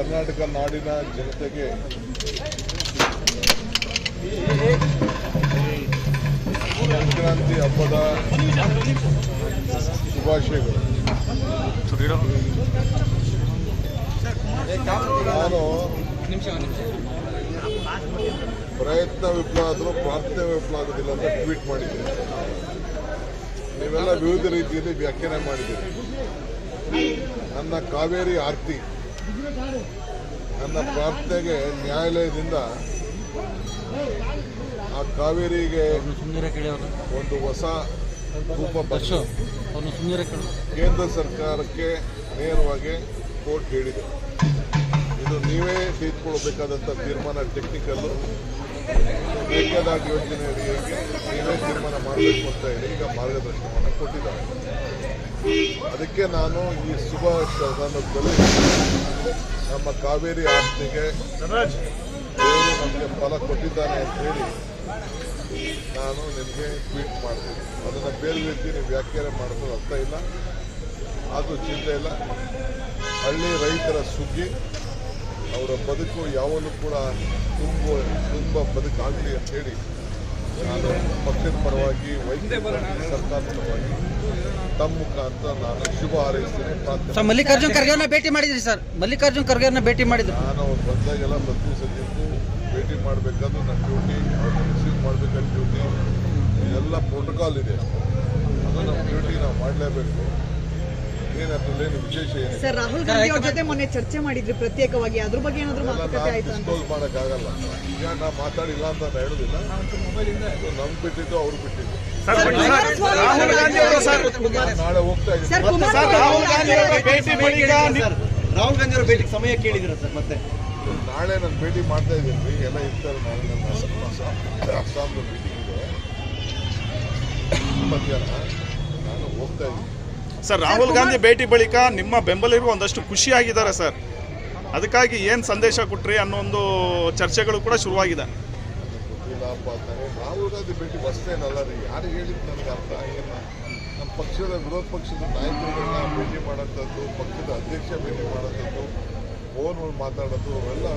ಕರ್ನಾಟಕ ನಾಡಿನ ಜನತೆಗೆ ಸಂಕ್ರಾಂತಿ ಹಬ್ಬದ ಶುಭಾಶಯಗಳು. ನಾನು ಪ್ರಯತ್ನ ವಿಫಲ ಆದರೂ ಪ್ರಾರ್ಥನೆ ವಿಫಲ ಆಗೋದಿಲ್ಲ ಅಂತ ಟ್ವೀಟ್ ಮಾಡಿದ್ದೀನಿ. ನೀವೆಲ್ಲ ವಿವಿಧ ರೀತಿಯಲ್ಲಿ ವ್ಯಾಖ್ಯಾನ ಮಾಡಿದ್ದೀರಿ. ನನ್ನ ಕಾವೇರಿ ಆರ್ತಿ ನನ್ನ ಪ್ರಾರ್ಥನೆಗೆ ನ್ಯಾಯಾಲಯದಿಂದ ಆ ಕಾವೇರಿಗೆ ಒಂದು ಹೊಸ ರೂಪ ಪಕ್ಷ ಕೇಂದ್ರ ಸರ್ಕಾರಕ್ಕೆ ನೇರವಾಗಿ ಕೋರ್ಟ್ ಹೇಳಿದೆ. ಇದು ನೀವೇ ತೆಗೆದುಕೊಳ್ಬೇಕಾದಂಥ ತೀರ್ಮಾನ ಟೆಕ್ನಿಕಲ್ಲು ಬೇಕಾದಾಗ ಯೋಜನೆ ಅಡಿಯಲ್ಲಿ ನೀವೇ ತೀರ್ಮಾನ ಮಾಡಬೇಕು ಅಂತ ಹೇಳಿ ಈಗ ಮಾರ್ಗದರ್ಶನವನ್ನು ಕೊಟ್ಟಿದ್ದಾರೆ. ಅದಕ್ಕೆ ನಾನು ಈ ಶುಭ ಸಂದರ್ಭದಲ್ಲಿ ನಮ್ಮ ಕಾವೇರಿ ಆಸ್ತಿಗೆ ದೇವರು ನಮಗೆ ಫಲ ಕೊಟ್ಟಿದ್ದಾನೆ ಅಂತ ಹೇಳಿ ನಾನು ನಿಮಗೆ ಟ್ವೀಟ್ ಮಾಡ್ತೀನಿ. ಅದನ್ನು ಬೇರೆ ರೀತಿ ನೀವು ವ್ಯಾಖ್ಯಾನ ಮಾಡೋದು ಅರ್ಥ ಇಲ್ಲ. ಅದು ಚಿಂತೆ ಇಲ್ಲ. ಹಳ್ಳಿ ರೈತರ ಸುಗ್ಗಿ ಅವರ ಬದುಕು ಯಾವಾಗಲೂ ಕೂಡ ತುಂಬ ತುಂಬ ಬದುಕಾಗಲಿ ಅಂತೇಳಿ ನಾನು ಪಕ್ಷದ ಪರವಾಗಿ ವೈದ್ಯ ಸರ್ಕಾರದ ಪರವಾಗಿ ತಮ್ಮ ಮುಖಾಂತರ ನಾನು ಶುಭ ಹಾರೈಸ್ತೇನೆ. ಸರ್ ಮಲ್ಲಿಕಾರ್ಜುನ್ ಖರ್ಗೆ ಭೇಟಿ ಮಾಡಿದ್ರಿ ಸರ್. ಮಲ್ಲಿಕಾರ್ಜುನ್ ಖರ್ಗೆ ಭೇಟಿ ಮಾಡಿದ್ರು. ನಾನು ಅವ್ರು ಬಂದಾಗೆಲ್ಲ ಪ್ರತಿ ಸದ್ಯಕ್ಕೂ ಭೇಟಿ ಮಾಡಬೇಕಾದ್ರೂ ನನ್ನ ಡ್ಯೂಟಿ ಅವ್ರನ್ನ ರಿಸೀವ್ ಮಾಡಬೇಕಾದ ಡ್ಯೂಟಿ ಎಲ್ಲ ಪ್ರೋಟೋಕಾಲ್ ಇದೆ. ಅದು ನಮ್ಮ ಡ್ಯೂಟಿ ನಾವು ಮಾಡಲೇಬೇಕು. ಸರ್ ರಾಹುಲ್ ಗಾಂಧಿ ಅವ್ರ ಜೊತೆ ಮೊನ್ನೆ ಚರ್ಚೆ ಮಾಡಿದ್ರಿ ಪ್ರತ್ಯೇಕವಾಗಿ. ಅದ್ರ ಬಗ್ಗೆ ಏನಾದ್ರು ಮಾತುಕತೆ ಆಯ್ತು ಅಂತ. ಮಾಡೋಕ್ಕಾಗಲ್ಲ. ಈಗ ನಾ ಮಾತಾಡಿಲ್ಲ ಅಂತ ನಾನು ಹೇಳೋದಿಲ್ಲ. ನಮ್ಗೆ ಬಿಟ್ಟಿದ್ದು ಅವ್ರು ಬಿಟ್ಟಿದ್ದು. ರಾಹುಲ್ ಗಾಂಧಿ ಅವರು ಸರ್. ನಾಳೆ ಹೋಗ್ತಾ ಸರ್ ಇದ್ದೀನಿ ಸರ್ ರಾಹುಲ್ ಗಾಂಧಿ ಅವರ ಭೇಟಿ ಭೇಟಿಗೆ ಸಮಯ ಕೇಳಿದಿರ ಸರ್ ಮತ್ತೆ? ನಾಳೆ ನಾನು ಭೇಟಿ ಮಾಡ್ತಾ ಇದ್ದೀನಿ. ಎಲ್ಲ ಇರ್ತಾರೆ ನಾಳೆ ನನ್ನ ಇದೆ. ಮಧ್ಯಾಹ್ನ ನಾನು ಹೋಗ್ತಾ ಇದ್ದೀನಿ. ಸರ್ ರಾಹುಲ್ ಗಾಂಧಿ ಭೇಟಿ ಬಳಿಕ ನಿಮ್ಮ ಬೆಂಬಲಿಗರು ಒಂದಷ್ಟು ಖುಷಿಯಾಗಿದ್ದಾರೆ ಸರ್. ಅದಕ್ಕಾಗಿ ಏನು ಸಂದೇಶ ಕೊಟ್ರಿ ಅನ್ನೋ ಒಂದು ಚರ್ಚೆಗಳು ಕೂಡ ಶುರುವಾಗಿದೆ. ರಾಹುಲ್ ಗಾಂಧಿ ಭೇಟಿ ಹೊಸ್ತೇನಲ್ಲ ರೀ? ಯಾರು ಹೇಳಿದ್ದು ನನಗೆ ಅರ್ಥ ಏನು ನಮ್ಮ ಪಕ್ಷದ ವಿರೋಧ ಪಕ್ಷದ ನಾಯಕರುಗಳನ್ನ ಭೇಟಿ ಮಾಡೋಂಥದ್ದು ಪಕ್ಷದ ಅಧ್ಯಕ್ಷ ಭೇಟಿ ಮಾಡೋಂಥದ್ದು ಫೋನ್ ಮಾತಾಡೋದು ಅವೆಲ್ಲ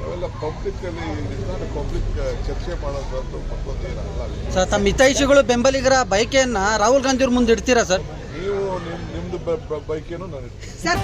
ಅವೆಲ್ಲ ಪಬ್ಲಿಕ್ಕಲ್ಲಿ ನಾನು ಪಬ್ಲಿಕ್ ಚರ್ಚೆ ಮಾಡೋದು ಮತ್ತೊಂದು ಏನಲ್ಲ ಸರ್ ತಮ್ಮ ಹಿತೈಷಿಗಳು ಬೆಂಬಲಿಗರ ಬಯಕೆಯನ್ನ ರಾಹುಲ್ ಗಾಂಧಿ ಅವ್ರ ಮುಂದೆ ಇಡ್ತೀರಾ ಸರ್? ನಿಮ್ಮ ನಿಮ್ಮದು ಬೈಕೇನು ನಾನು ಸರ್.